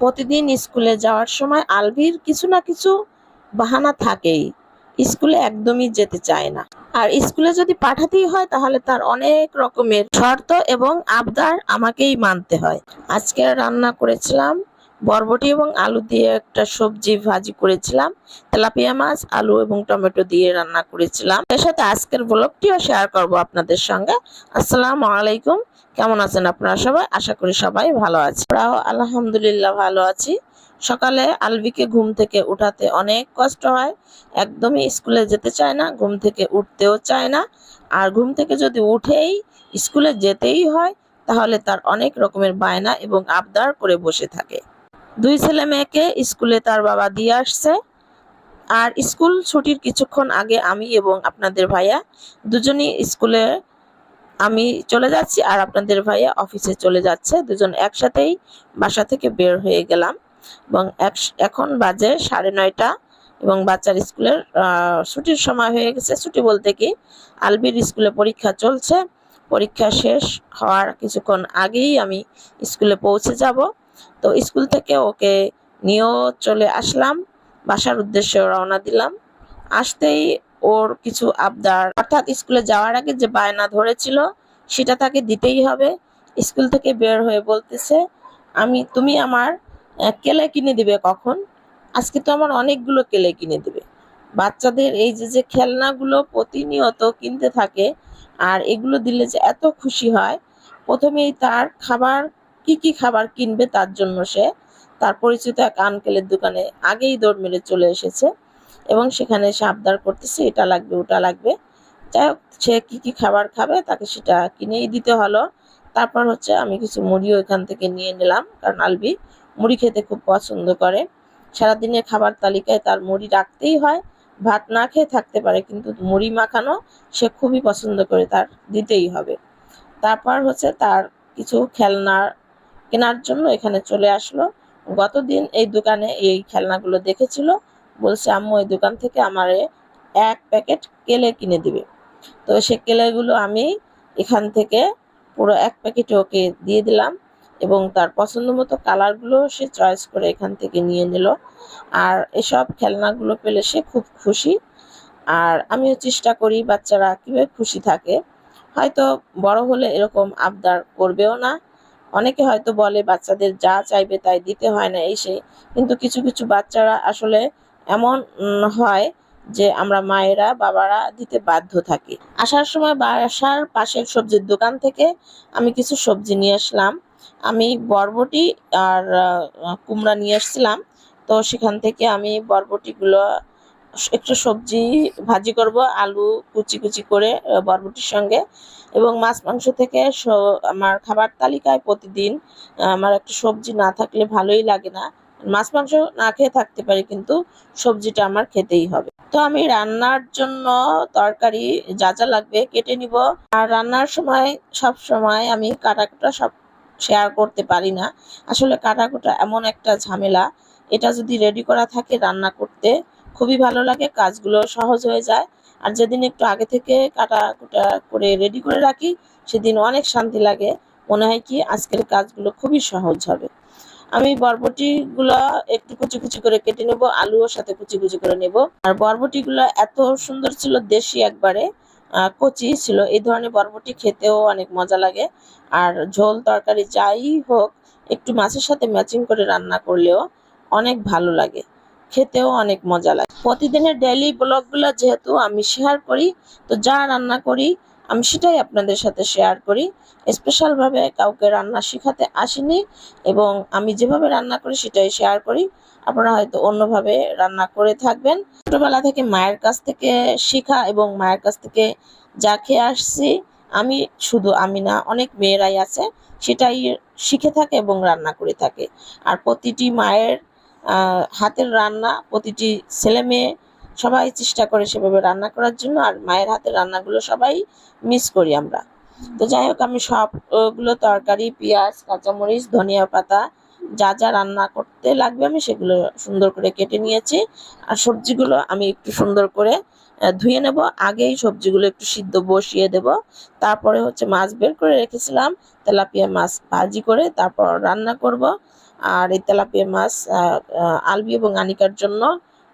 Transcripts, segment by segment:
প্রতিদিন স্কুলে যাওয়ার সময় আলভির কিছু না কিছু বাহানা থাকেই। স্কুলে একদমই যেতে চায় না। আর স্কুলে যদি পাঠাতেই হয়, তাহলে তার অনেক রকমের শর্ত এবং আবদার আমাকেই মানতে হয়। আজকে রান্না করেছিলাম বরবটি এবং আলু দিয়ে একটা সবজি ভাজি করেছিলাম, তেলাপিয়া মাছ, আলু এবং টমেটো দিয়ে রান্না করেছিলাম। এর সাথে আজকের ব্লগটিও শেয়ার করব আপনাদের সঙ্গে। আসসালাম আলাইকুম। কেমন আছেন আপনারা সবাই? আশা করি সবাই ভালো আছে আমরাও আলহামদুলিল্লাহ ভালো আছি। সকালে আলবিকে ঘুম থেকে উঠাতে অনেক কষ্ট হয়। একদমই স্কুলে যেতে চায় না, ঘুম থেকে উঠতেও চায় না। আর ঘুম থেকে যদি উঠেই স্কুলে যেতেই হয়, তাহলে তার অনেক রকমের বায়না এবং আবদার করে বসে থাকে। দুই ছেলে মেয়েকে স্কুলে তার বাবা দিয়ে আসছে। আর স্কুল ছুটির কিছুক্ষণ আগে আমি এবং আপনাদের ভাইয়া দুজনই স্কুলে আমি চলে যাচ্ছি আর আপনাদের ভাইয়া অফিসে চলে যাচ্ছে। দুজন একসাথেই বাসা থেকে বের হয়ে গেলাম এবং এখন বাজে সাড়ে নয়টা এবং বাচ্চার স্কুলের ছুটির সময় হয়ে গেছে। ছুটি বলতে কি, আলবির স্কুলে পরীক্ষা চলছে। পরীক্ষা শেষ হওয়ার কিছুক্ষণ আগেই আমি স্কুলে পৌঁছে যাব। তো স্কুল থেকে ওকে নিয়েও চলে আসলাম। বাসার উদ্দেশ্যে রওনা দিলাম। আসতেই ওর কিছু আবদার, অর্থাৎ স্কুলে যাওয়ার আগে যে বায়না ধরেছিল সেটা তাকে দিতেই হবে। স্কুল থেকে বের হয়ে বলতেছে, আমি, তুমি আমার কেলে কিনে দিবে কখন? আজকে তো আমার অনেকগুলো কেলে কিনে দিবে। বাচ্চাদের এই যে যে খেলনাগুলো প্রতিনিয়ত কিনতে থাকে, আর এগুলো দিলে যে এত খুশি হয়, প্রথমেই তার খাবার কি কি খাবার কিনবে তার জন্য সে, তার পরিচিত এক আঙ্কেলের দোকানে আগেই দৌড় মেরে চলে এসেছে এবং সেখানে সে আবদার করতেছে, এটা লাগবে, ওটা লাগবে। যাই হোক, সে কী কী খাবার খাবে তাকে সেটা কিনেই দিতে হলো। তারপর হচ্ছে আমি কিছু মুড়িও এখান থেকে নিয়ে নিলাম, কারণ আলবি মুড়ি খেতে খুব পছন্দ করে। সারাদিনের খাবার তালিকায় তার মুড়ি রাখতেই হয়, ভাত না খেয়ে থাকতে পারে, কিন্তু মুড়ি মাখানো সে খুবই পছন্দ করে, তার দিতেই হবে। তারপর হচ্ছে তার কিছু খেলনা কেনার জন্য এখানে চলে আসলো। গতদিন এই দোকানে এই খেলনাগুলো দেখেছিল। বলছে, আম্মু, এই দোকান থেকে আমার এক প্যাকেট কেলে কিনে দিবে। তো সে কেলেগুলো আমি এখান থেকে পুরো এক প্যাকেট ওকে দিয়ে দিলাম এবং তার পছন্দ মতো কালারগুলো সে চয়েস করে এখান থেকে নিয়ে নিল। আর এসব খেলনাগুলো পেলে সে খুব খুশি। আর আমিও চেষ্টা করি বাচ্চারা কীভাবে খুশি থাকে। হয়তো বড় হলে এরকম আবদার করবেও না। অনেকে হয়তো বলে, বাচ্চাদের যা চাইবে তাই দিতে হয় না এসে। কিন্তু কিছু কিছু বাচ্চারা আসলে এমন হয় যে আমরা মায়েরা, বাবারা দিতে বাধ্য থাকি। আসার সময় বাসার পাশের সবজির দোকান থেকে আমি কিছু সবজি নিয়ে আসলাম। আমি বরবটি আর কুমড়া নিয়ে আসছিলাম। তো সেখান থেকে আমি বরবটিগুলো একটু সবজি ভাজি করব, আলু কুচি কুচি করে বরবটির সঙ্গে এবং মাছ মাংস থেকে আমার খাবার তালিকায় প্রতিদিন আমার একটা সবজি না থাকলে ভালোই লাগে না। মাছ মাংস না খেয়ে থাকতে পারি কিন্তু সবজিটা আমার খেতেই হবে। তো আমি রান্নার জন্য তরকারি যা যা লাগবে কেটে নিব। আর রান্নার সময়, সব সময় আমি কাটাকুটা সব শেয়ার করতে পারি না। আসলে কাটাকুটা এমন একটা ঝামেলা। এটা যদি রেডি করা থাকে রান্না করতে খুবই ভালো লাগে, কাজগুলো সহজ হয়ে যায়। আর যেদিন একটু আগে থেকে কাটা কুটা করে রেডি করে রাখি, সেদিন অনেক শান্তি লাগে। মনে হয় কি আজকের কাজগুলো খুবই সহজ হবে। আমি বরবটিগুলো একটু কুচি কুচি করে কেটে নেব, আলুও সাথে কুচি কুচি করে নেব। আর বরবটিগুলো এত সুন্দর ছিল দেশি একবারে কচি ছিল। এই ধরনের বরবটি খেতেও অনেক মজা লাগে। আর ঝোল, তরকারি যাই হোক, একটু মাছের সাথে ম্যাচিং করে রান্না করলেও অনেক ভালো লাগে। খেতেও অনেক মজা লাগে। প্রতিদিনের ডেইলি ব্লগগুলো যেহেতু আমি শেয়ার করি, তো যা রান্না করি, আমি সেটাই আপনাদের সাথে শেয়ার করি। স্পেশালভাবে কাউকে রান্না শেখাতে আসিনি এবং আমি যেভাবে রান্না করি সেটাই শেয়ার করি। আপনারা হয়তো অন্যভাবে রান্না করে থাকবেন। ছোটবেলা থেকে মায়ের কাছ থেকে শেখা এবং মায়ের কাছ থেকে যা খেয়ে আসছি, আমি শুধু আমি না, অনেক মেয়েরাই আছে, সেটাই শিখে থাকে এবং রান্না করে থাকে। আর প্রতিটি মায়ের হাতের রান্না প্রতিটি ছেলে মেয়ে সবাই চেষ্টা করে সেভাবে রান্না করার জন্য, আর মায়ের হাতের রান্নাগুলো সবাই মিস করি আমরা। তো যাই হোক, আমি সবগুলো তরকারি, পেঁয়াজ, কাঁচামরিচ, ধনিয়া পাতা যা যা রান্না করতে লাগবে আমি সেগুলো সুন্দর করে কেটে নিয়েছি। আর সবজিগুলো আমি একটু সুন্দর করে ধুয়ে নেব। আগেই সবজিগুলো একটু সিদ্ধ বসিয়ে দেব। তারপরে হচ্ছে মাছ বের করে রেখেছিলাম, তেলাপিয়া মাছ ভাজি করে তারপর রান্না করব। আর এই তেলাপিয়া মাছ আলবি এবং আনিকার জন্য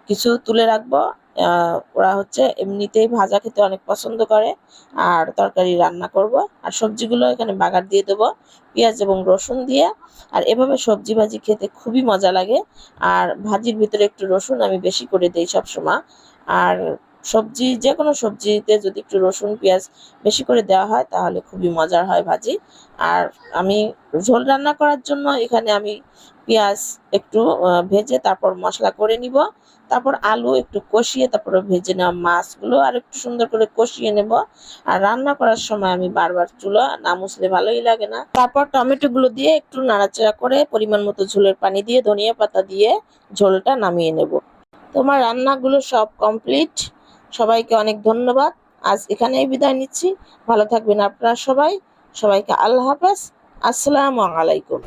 কিছু তুলে রাখব। ওরা হচ্ছে এমনিতেই ভাজা খেতে অনেক পছন্দ করে, আর তরকারি রান্না করব। আর সবজিগুলো এখানে বাগার দিয়ে দেবো, পেঁয়াজ এবং রসুন দিয়ে। আর এভাবে সবজি ভাজি খেতে খুবই মজা লাগে। আর ভাজির ভিতরে একটু রসুন আমি বেশি করে দিই সবসময়। আর সবজি যে কোনো সবজিতে যদি একটু রসুন, পেঁয়াজ বেশি করে দেওয়া হয়, তাহলে খুবই মজার হয় ভাজি। আর আমি ঝোল রান্না করার জন্য এখানে আমি পেঁয়াজ একটু ভেজে তারপর মশলা করে নিব। তারপর আলু একটু কষিয়ে তারপরে ভেজে নেওয়া মাছগুলো আর একটু সুন্দর করে কষিয়ে নেব। আর রান্না করার সময় আমি বারবার চুলো, না মুছলে ভালোই লাগে না। তারপর টমেটোগুলো দিয়ে একটু নাড়াচাড়া করে পরিমাণ মতো ঝোলের পানি দিয়ে, ধনিয়া পাতা দিয়ে ঝোলটা নামিয়ে নেব। তোমার রান্নাগুলো সব কমপ্লিট সবাইকে অনেক ধন্যবাদ। আজ এখানেই বিদায় নিচ্ছি। ভালো থাকবেন আপনারা সবাই। সবাইকে আল্লাহ হাফেজ। আসসালামু আলাইকুম।